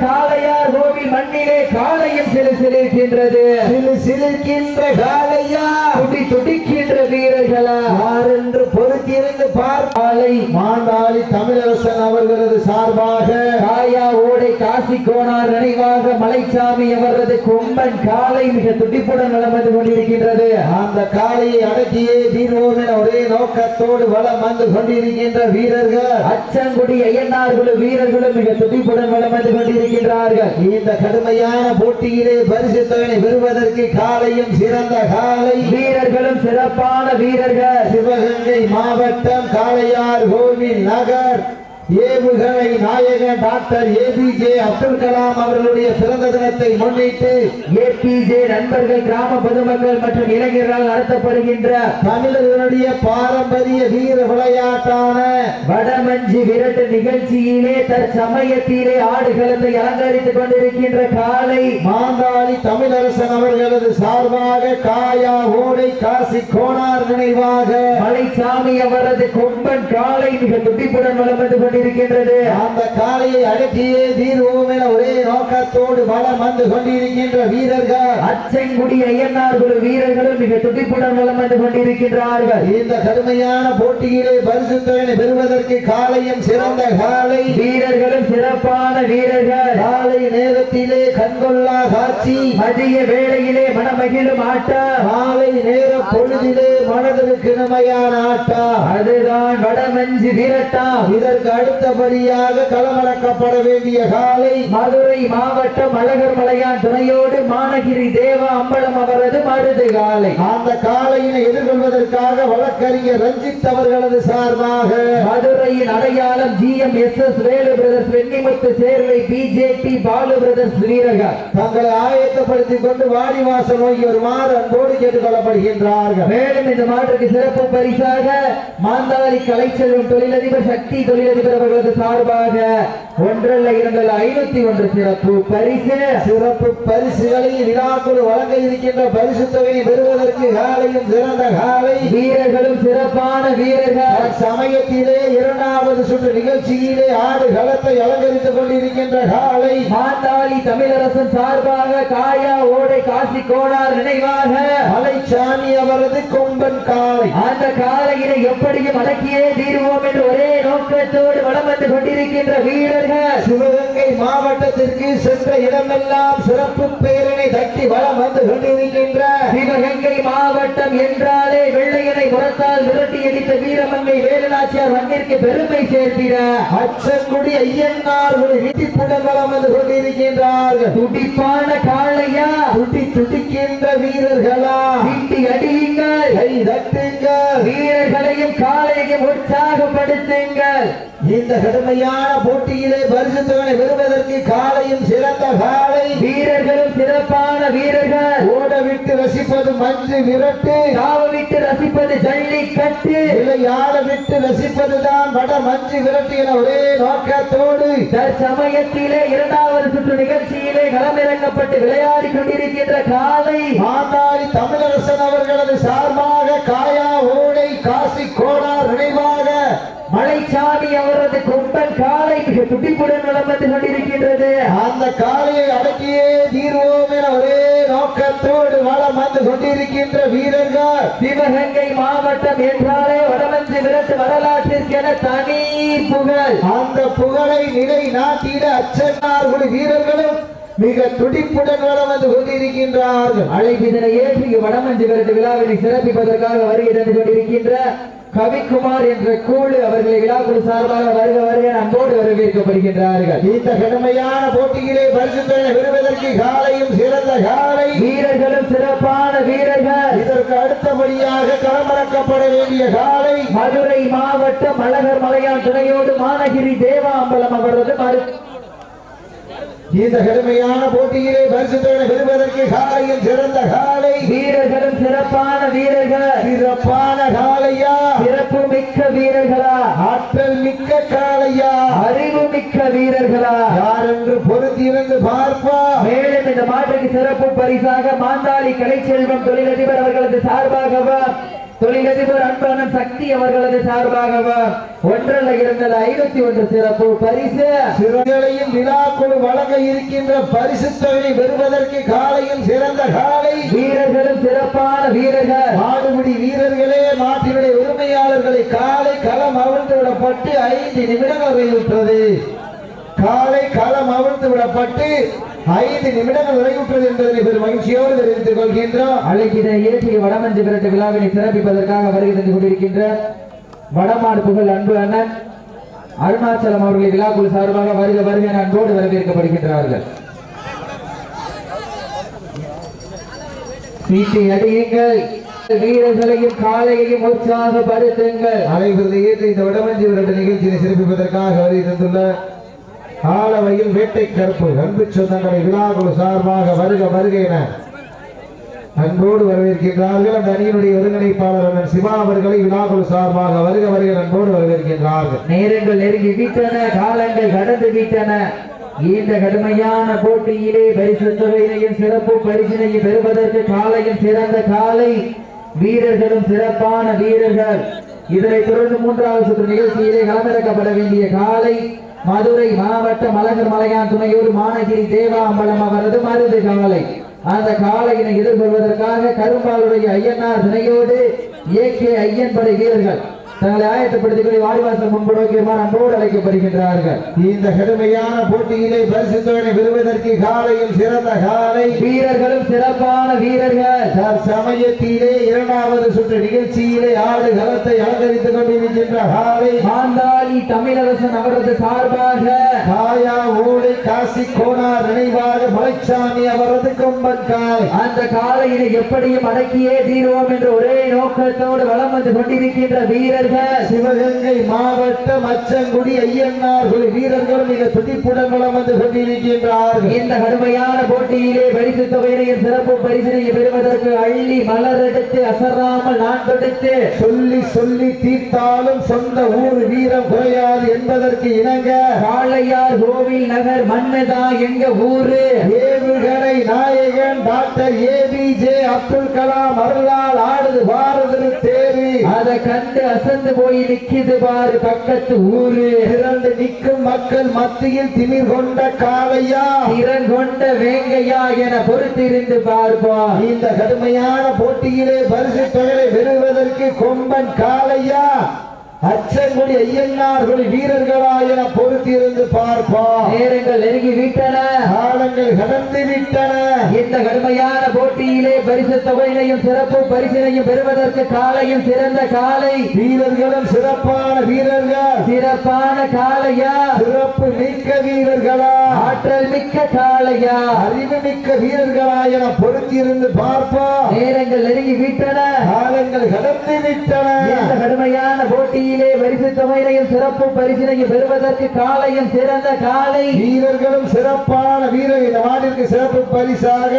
காளையார் கோவில் மண்ணிலே காளையும் சிலு சிலிர்க்கின்றது. சிலு சிலிர்க்கின்ற காளையா? துடி துடிக்கின்ற வீரர்களா? யார் என்று காளை மாண்டாளி தமிழரசன் அவர்களது சார்பாக காயா ஓடை காசி கோனார் நினைவாக மலைச்சாமி அவரது கொம்பன் காளை மிக துடிப்புடன் வந்து கொண்டிருக்கின்றது. அந்த காளையை அடக்கியே தீர்வோம் என ஒரே நோக்கத்தோடு வலம் வந்து கொண்டிருக்கின்ற வீரர்கள் அச்சங்குடி ஐயனார்களும் வீரர்களும் மிக துடிப்புடன் வந்து கொண்டிருக்கின்றார்கள். இந்த கடுமையான போட்டியிலே பரிசு தொகையை பெறுவதற்கு காளையும் சிறந்த காளை வீரர்களும் சிறப்பான வீரர்கள். சிவகங்கை மாவட்டம் காளையார் கோவில் நகர் ஏவுகணை நாயகன் டாக்டர் ஏபிஜே அப்துல் கலாம் அவர்களுடைய பிறந்த தினத்தை முன்னிட்டு ஏபிஜே நண்பர்கள் கிராம பொதுமக்கள் மற்றும் இளைஞர்களால் நடத்தப்படுகின்ற தமிழர்களுடைய பாரம்பரிய வீர விளையாட்டான வடமஞ்சி விரட்டு நிகழ்ச்சியிலே தற்சமயத்திலே ஆடுகளத்தை அலங்கரித்துக் கொண்டிருக்கின்ற காலை மாந்தாளி தமிழரசன் அவர்களது சார்பாக காயா ஓடை காசி கோணார் நினைவாக மலைச்சாமி அவரது கொம்பன் காலை மிக துடிப்புடன் வலம் வந்து கொண்டிருக்கின்றது. அந்த காளையை அடக்கியே தீர்வோம் என ஒரே நோக்கத்தோடு வளம் வந்து கொண்டிருக்கின்ற வீரர்கள் அச்சங்குடி ஐயனார் குழு வீரர்களும் மிக துடிப்புடன் வலம் வந்து கொண்டிருக்கின்றார்கள். இந்த கடுமையான போட்டியிலே பரிசு தொகையை பெறுவதற்கு காளையும் சிறந்த காளை வீரர்களும் சிறப்பான வீரர்கள். காலை நேரத்திலே கண்கொள்ளா காட்சி. மதிய வேளையிலே மனமகிழும் ஆட்டம் காலை நேர பொழுதிலே மனதிற்கு இனிமையான ஆட்டம் அதுதான் வடமஞ்சு விரட்டாம் இதற்கு அடுத்தபடியாக களமிறக்கப்பட வேண்டிய காலை. மதுரை மாவட்டம் அழகர் மலையான் துணையோடு மானகிரி தேவா அம்பலம் அவரது மருது காலை. அந்த காளையினை எதிர்கொள்வதற்காக வழக்கறிஞர் ரஞ்சித் அவர்களது சார்பாக. மதுரையின் அடையாளம் G M S S Velu brothers Vennimuthu Servai BJP Balu brothers வீரர்கள். தங்களை ஆயத்தப்படுத்திக் கொண்டு வாடிவாசல் நோக்கி வருமாறு அன்போடு கேட்டுக் கொள்ளப்படுகின்றார்கள் மேலும் இந்த மாற்றுக்கு சிறப்பு பரிசாக மாந்தாரி கலைச்செல்வம் தொழிலதிபர் சக்தி தொழிலதிபர் அவர்களது சார்பாக ஒன்றல்ல இரண்டல்ல ஐநூத்தி ஒன்று சிறப்பு பரிசு. சிறப்பு பரிசுகளை விழாக்குழு வழங்க இருக்கின்ற பரிசு தொகையை பெறுவதற்கு காலையும் சிறந்த காலை. வீரர்களும் சிறப்பான வீரர்கள். சமயத்திலே இரண்டாவது சுற்று நிகழ்ச்சியிலே ஆடு களத்தை அலங்கரித்துக் கொண்டிருக்கின்ற காலை மாந்தாளி தமிழரசன் சார்பாக காயா ஓடை காசி கோடார் நினைவாக மலைச்சாமி அவரது கொம்பன் காலை அந்த காலையினை எப்படியும் அடக்கியே தீருவோம் என்று ஒரே நோக்கத்தோடு வலம் வந்து கொண்டிருக்கின்ற வீரர்கள். சிவகங்கை மாவட்டத்திற்கு சென்ற இடமெல்லாம் சிறப்பு பெயரினை தட்டி வளம் வந்து கொண்டிருக்கின்ற சிவகங்கை மாவட்டம் என்றாலே முரத்தால் விரட்டி அடித்த வீரமங்கை வேலுநாச்சியார் மண்ணிற்கு பெருமை சேர்த்திட. அச்சங்குடி ஐயனார் ஒரு வீட்டிப்புடன் வளம் வந்து கொண்டிருக்கின்றார்கள். துடிப்பான காளையா? துடி துடிக்கின்ற வீரர்களா? வீட்டி அடியுங்கள். கை தட்டுங்கள். வீரர்களையும் காளையையும் உற்சாகப்படுத்துங்கள். இந்த கடுமையான போட்டியிலே பரிசு தொகை பெறுவதற்கு காலையும் சிறந்த காலை வீரர்களும் சிறப்பான வீரர்கள். ரசிப்பது மஞ்சு விரட்டு. காவ விட்டு ரசிப்பது ஜல்லிக்கட்டு விளையாட விட்டு ரசிப்பதுதான் வட மஞ்சு விரட்டு என ஒரே நோக்கத்தோடு. தற்சமயத்திலே இரண்டாவது சுற்று நிகழ்ச்சியிலே களமிறக்கப்பட்டு விளையாடி கொண்டிருக்கின்ற காலை. மாந்தாரி தமிழரசன் அவர்களது சார்பாக காயா ஓடை காசி கோடார் நினைவாக. மலைச்சாமி அவரது கொம்பன் காலை மிக துடிப்புடன் வந்து கொண்டிருக்கின்றது. அந்த காளையை நோக்கத்தோடு வளம் வந்து கொண்டிருக்கின்ற வீரர்கள் சிவகங்கை மாவட்டம் என்றாலே வடமஞ்சு விரட்டு வரலாற்றிற்கென தனி புகழ். அந்த புகழை நிலை நாட்டிட அச்சனார் குழு வீரர்களும் மிக துடிப்புடன் வளம் வந்து கொண்டிருக்கின்றார்கள். அழைப்பிதனை ஏற்றி வடமஞ்சு விரட்டு விழாவினை சிறப்பிப்பதற்காக வருகை தந்து கொண்டிருக்கின்ற கவிக்குமார் என்ற கூழு அவர்களை விழாக்குழு சார்பாக வருக வருக அன்போடு வரவேற்கப்படுகின்றார்கள். இந்த கடுமையான போட்டியிலே பரிசுத்தனை பெறுவதற்கு காலையும் சிறந்த காலை. வீரர்களும் சிறப்பான வீரர்கள். இதற்கு அடுத்தபடியாக களமிறக்கப்பட வேண்டிய காலை. மதுரை மாவட்டம் அழகர் மலையான் துணையோடு மானகிரி தேவாம்பலம் அவரது மறு இந்த கடுமையான போட்டியிலே பரிசுத்தனை பெறுவதற்கு காலையும் சிறந்த காலை. வீரர்களும் சிறப்பான வீரர்கள். சிறப்பான காலையா? சிறப்பு மிக்க வீரர்களா? ஆற்றல் மிக்க காளையா அறிவு மிக்க வீரர்களா? யார் என்று பொருத்தியிருந்து பார்ப்பா. மேலும் இந்த மாற்றுக்கு சிறப்பு பரிசாக மாந்தாளி கலைச்செல்வம் தொழிலதிபர் அவர்களது சார்பாக தொழிலதிபர் அன்பண்ணன் சக்தி அவர்களது சார்பாகவும் ஒன்றல்ல இருந்தது ஐநூத்தி ஒன்று சிறப்பு பரிசு. சிறுகளையும் விழாக்குழு வழங்க இருக்கின்ற பரிசு தொகையை பெறுவதற்கு காலையும் சிறந்த காலை. வீரர்களும் சிறப்பான வீரர்கள். மாடுபிடி வீரர்களே மாட்டினுடைய உரிமையாளர்களை காலை களம் அவிழ்த்து விடப்பட்டு ஐந்து நிமிடங்கள் நிறைவுற்றது காலை களம் அவிழ்த்து விடப்பட்டு ஐந்து நிமிடங்கள் நிறைவுற்றது என்பதனை பெரும் மகிழ்ச்சியோடு தெரிவித்துக் கொள்கின்றோம். அழைக்கிற இயற்கை வடமஞ்சு விரட்டு விழாவினை சிறப்பிப்பதற்காக வருகை தந்து கொண்டிருக்கின்ற வடமாடு புகழ் அன்பு அண்ணன் அருணாச்சலம் அவர்களை விழாக்குழு சார்பாக வருக வருக அன்போடு வரவேற்கப்படுகின்றார்கள். சீட்டை அடியுங்கள். வீரர்களையும் காலையையும் உற்சாகப்படுத்துங்கள். அனைவரது ஏற்று இந்த வடமஞ்சி விரட்டு நிகழ்ச்சியை சிறப்பிப்பதற்காக வருகை தந்துள்ள காலவையில் வேட்டை கருப்பு. அன்பு சொந்தங்களை விழாக்குழு சார்பாக வருக வருக என அன்போடு வரவேற்கின்றார்கள். அந்த அணியினுடைய ஒருங்கிணைப்பாளர் அண்ணன் சிவா அவர்களை விழாக்குழு சார்பாக வருக வருக அன்போடு வரவேற்கின்றார்கள். நேரங்கள் நெருங்கி விட்டன காலங்கள் கடந்து விட்டன இந்த கடுமையான போட்டியிலே பரிசு தொகையினையும் சிறப்பு பரிசினையும் பெறுவதற்கு காலையும் சிறந்த காலை. வீரர்களும் சிறப்பான வீரர்கள். இதனைத் தொடர்ந்து மூன்றாவது சுற்று நிகழ்ச்சியிலே களமிறக்கப்பட வேண்டிய காலை மதுரை மாவட்ட மலங்கர் மலையான் துணையோடு மானகிரி தேவாம்பலம் அவரது மருது காலை. அந்த காலையினை எதிர்கொள்வதற்காக கரும்பாலுடைய ஐயனார் துணையோடு ஏகே ஐயன் படை வீரர்கள் தங்களை ஆயத்தப்படுத்திக் வாடிவாசல் முன்பு நோக்கியமான அன்போடு அழைக்கப்படுகின்றார்கள். இந்த கடுமையான போட்டியிலே பரிசு தொகை பெறுவதற்கு காலையும் சிறந்த காலை. வீரர்களும் சிறப்பான வீரர்கள். சமயத்திலே இரண்டாவது சுற்று நிகழ்ச்சியிலே ஆடு களத்தை அலங்கரித்துக் கொண்டிருக்கின்ற காலை. மாந்தாளி தமிழரசன் அவரது சார்பாக. காயா ஓடை காசி கோனார் நினைவாக மலைச்சாமி அவரது கொம்பன் காலை. அந்த காலையினை எப்படியும் அடக்கியே தீர்வோம் என்ற ஒரே நோக்கத்தோடு வலம் வந்து கொண்டிருக்கின்ற சிவகங்கை மாவட்டம் அச்சங்குடி ஐயன்னார் வீரர்கள் மிக துடிப்புடன் வலம் வந்து கொண்டிருக்கின்றார்கள் இந்த கடுமையான போட்டியிலே பரிசு தொகையினையும் சிறப்பு பரிசினையும் பெறுவதற்கு அள்ளி மலரெடுத்து அசராமல் நான் தொடுத்து சொல்லி சொல்லி தீர்த்தாலும் சொந்த ஊர் வீரம் குறையாது என்பதற்கு இணங்க காளையார் கோவில் நகர் மன்னதா எங்க ஊரு? ஏவுகணை நாயகன் டாக்டர் ஏபிஜே அப்துல் கலாம் அருளால் ஆடுது பாரத தேவி அத கண்டு அசந்து போய் நிக்குது பாரு பக்கத்து ஊரு. திரண்டு நிற்கும் மக்கள் மத்தியில் திமிர் கொண்ட காளையா? திறன் கொண்ட வேங்கையா என பொறுத்திருந்து பார்ப்போம் இந்த கடுமையான போட்டியிலே பரிசு தொகையை பெறுவதற்கு கொம்பன் காளையா? அச்சங்குடி ஐயன்னார்கள் வீரர்களா என பொறுத்திருந்து பார்ப்போம் நேரங்கள் நெருங்கி விட்டன காலங்கள் கடந்து விட்டன இந்த கடுமையான போட்டியிலே பரிசு தொகையினையும் சிறப்பு பரிசினையும் பெறுவதற்கு காலையும் சிறந்த காலை. வீரர்களும் சிறப்பான வீரர்கள். சிறப்பான காளையா சிறப்பு மிக்க வீரர்களா? ஆற்றல் மிக்க காளையா அறிவு மிக்க வீரர்களா என பொறுத்திருந்து பார்ப்போம் நேரங்கள் நெருங்கி விட்டன காலங்கள் கடந்து விட்டன இந்த கடுமையான போட்டியிலே பரிசு தொகையிலையும் சிறப்பு பரிசினையும் பெறுவதற்கு காலையும் சிறந்த காலை. வீரர்களும் சிறப்பான வீரர். இந்த நாட்டிற்கு சிறப்பு பரிசாக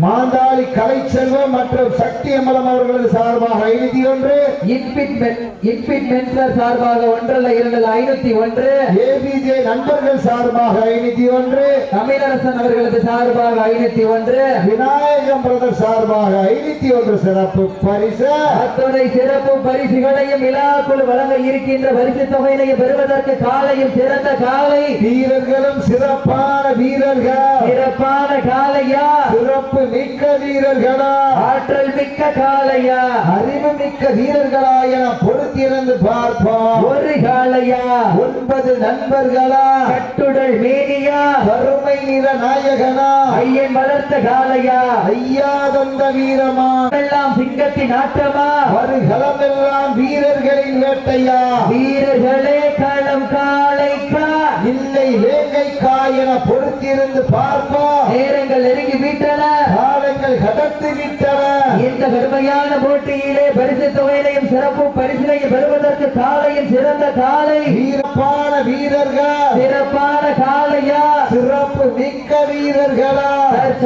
மாந்தாளி கலைச்செல்வம் மற்றும் சக்தி அமலம் அவர்களது சார்பாக ஐநூத்தி ஒன்று. இன்பிட் மென்சர் சார்பாக ஒன்றல்ல இருந்தது ஐநூத்தி ஒன்று. ஏபிஜே நண்பர்கள் சார்பாக ஐநூத்தி ஒன்று. தமிழரசன் அவர்களது சார்பாக ஐநூத்தி ஒன்று. விநாயகம் பிரதர் சார்பாக ஐநூத்தி ஒன்று சிறப்பு பரிசு. அத்துணை சிறப்பு பரிசுகளையும் விழாக்குழு வழங்க இருக்கின்ற பரிசு தொகையினையும் பெறுவதற்கு காலையும் சிறந்த காலை. வீரர்களும் சிறப்பான வீரர்கள். சிறப்பான காலையா? சிறப்பு மிக்க வீரர்களா? ஆற்றல் மிக்க காலையா அறிவு மிக்க வீரர்களா என பொறுத்திருந்து பார்ப்போம். ஒரு காலையா ஒன்பது நண்பர்களா? கட்டுடல் மேனியா? கருமை நிற நாயகனா? ஐயன் வளர்த்த காலையா ஐயா தந்த வீரமா? எல்லாம் சிங்கத்தின் ஆட்டமா வருகளமெல்லாம் வீரர்களின் வேட்டையா? வீரர்களே களம் காளைக்கா இல்லை வேங்கைக்கா என பொறுத்திருந்து பார்ப்போம் நேரங்கள் நெருங்கி விட்டன. காலங்கள் கடந்து விட்டன. இந்த கடுமையான போட்டியிலே பரிசு தொகையினையும் சிறப்பு பரிசினையும் பெறுவதற்கு காலையும் சிறந்த காலை. வீரப்பான வீரர்கள். சிறப்பான காலையா? சிறப்பு மிக்க வீரர்களா?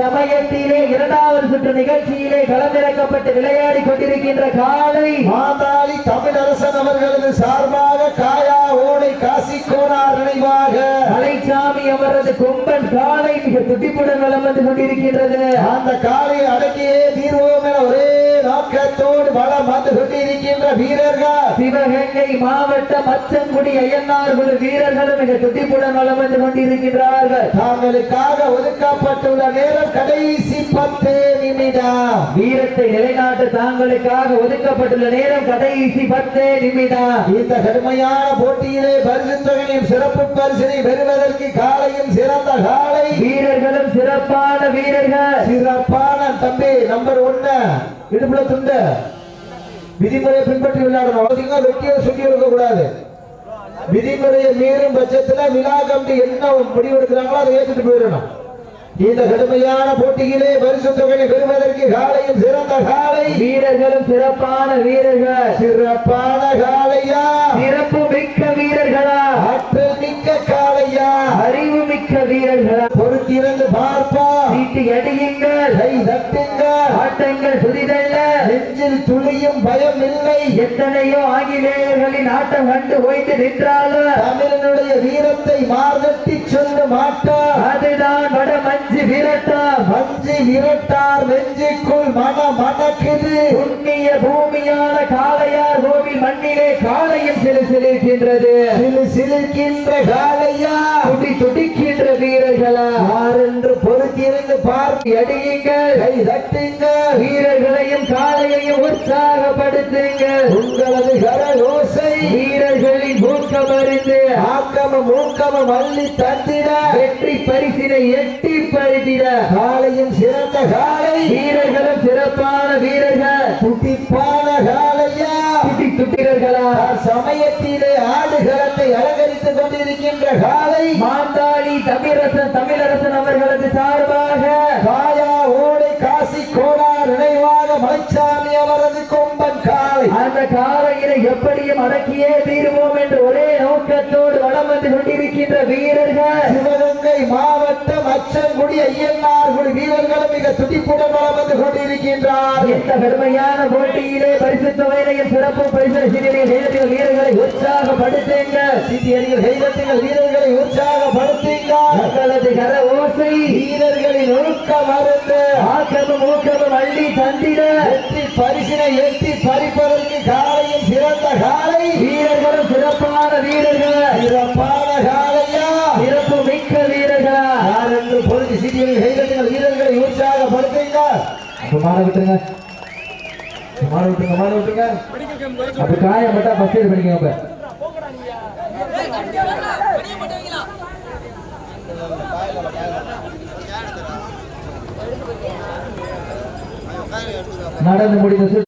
சமயத்திலே இரண்டாவது சுற்று நிகழ்ச்சியிலே களமிறக்கப்பட்டு விளையாடி கொண்டிருக்கின்ற காலை. மாதாளி தமிழரசன் அவர்களது சார்பாக அவரது கொம்பன் காலை மிக துடிப்புடன் வலம் வந்து கொண்டிருக்கின்றது. அந்த காலையை அடக்கியே தீர்வோம் என ஒரே நோக்கத்தோடு வளம் வந்து கொண்டிருக்கின்ற வீரர்கள். சிவகங்கை மாவட்டம் அச்சங்குடி ஐயனார் குழு வீரர்களும் மிக துடிப்புடன் வளம் வந்து கொண்டிருக்கின்றார்கள். தாங்களுக்காக ஒதுக்கப்பட்டுள்ள நேரம் கடைசி பத்து. வீரத்தை நிலைநாட்ட தாங்களுக்காக ஒதுக்கப்பட்டுள்ள நேரம் கடைசி பத்தே நிமிடம். இந்த கடுமையான போட்டியிலே பரிசு சிறப்பு பரிசினை பெறுவதற்கு காலையும் சிறந்த காலை. வீரர்களும் சிறப்பான வீரர்கள். சிறப்பான தம்பி நம்பர் ஒன்னு இடுப்புல துண்டு. விதிமுறையை பின்பற்றி விளையாடணும். வெட்டியை சுட்டி இருக்க கூடாது. விதிமுறையை மீறும் பட்சத்துல விழா கம்பி என்ன முடிவெடுக்கிறாங்களோ அதை ஏற்றுட்டு போயிடணும். இந்த கடுமையான போட்டியிலே பரிசு தொகையை பெறுவதற்கு காலையும் சிறந்த காலை. வீரர்களும் சிறப்பான வீரர்கள். சிறப்பான காலையா? சிறப்பு மிக்க வீரர்களா? ஆற்றல் மிக்க காலையா? அறிவு மிக்க வீரர்களா? பொறுத்திருந்து பார்ப்போம் சீட்டு அடியுங்கள். கை தட்டுங்கள். ஆட்டங்கள் புதிதல்ல. நெஞ்சில் துளியும் பயம் இல்லை. எத்தனையோ ஆங்கிலேயர்களின் ஆட்டம் கண்டு ஓய்ந்து நின்றாலும் தமிழனுடைய வீரத்தை மார்கட்டி சொல்ல மாட்டார் அதுதான் வட மஞ்சு விரட்டம் மஞ்சி விரட்டார் நெஞ்சுக்குள் மன மணக்குது புண்ணிய பூமியான காளையார் கோவில் மண்ணிலே காளையும் சிறு சிலிர்க்கின்றது. சிலு சிலிர்க்கின்ற காலையா துடி துடிக்கின்ற வீரர்களா? யார் என்று திறந்து பார்த்து அடியுங்கள். கை தட்டுங்க வீரர்களையும் காளையையும் உற்சாகப்படுத்துங்க உங்களது கரகோசை. வீரர்களின் மூக்கம் அறிந்து ஆக்கம ஊக்கமும் அள்ளி தந்திட. வெற்றி பரிசினை எட்டி பறித்திட. காலையும் சிறந்த காலை. வீரர்களும் சிறப்பான வீரர்கள். துடிப்பான காலையா. துட்டிரர்களா சமயத்திலே ஆடுகளத்தை அலங்கரித்துக் கொண்டிருக்கின்ற காலை மாந்தாளி தமிழரசன் தமிழரசன் அவர்களது சார்பாக எப்படியும் அடக்கியே தீருவோம் என்று ஒரே நோக்கத்தோடு வளம் வந்து கொண்டிருக்கின்ற வீரர்கள். சிவகங்கை மாவட்டம் அச்சங்குடி ஐயனார் குடி வீரர்களும் மிக துடிப்புடன் வளம் வந்து கொண்டிருக்கின்றார். இந்த கடுமையான போட்டியிலே பரிசு தொகையிலையும் சிறப்பு பரிசீலனை வீரர்களை உற்சாகப்படுத்துங்கள். சிட்டியடிகள் கைதட்டுங்கள் வீரர்களை உற்சாகப்படுத்துங்கள். மக்களது கர ஓசை. வீரர்களின் ஒழுக்க மருந்து ஆக்கமும் ஊக்கமும் அள்ளி தந்திட. வெற்றி பரிசினை எட்டி பறிப்பதற்கு காலையும் சிறந்த காலை. வீரர்களும் சிறப்பான வீரர்கள். சிறப்பான காலையா? சிறப்பு மிக்க வீரர்களா. யார் என்று சிட்டியடிகள் கைதட்டுங்கள் வீரர்களை உற்சாகப்படுத்துங்கள். அப்ப மாற விட்டுருங்க. மாற விட்டுருங்க மாற விட்டுருங்க. அப்ப காயம் பட்டா ஃபர்ஸ்ட் எய்ட் பண்ணிக்கோங்க அப்ப. நடந்து முடிந்த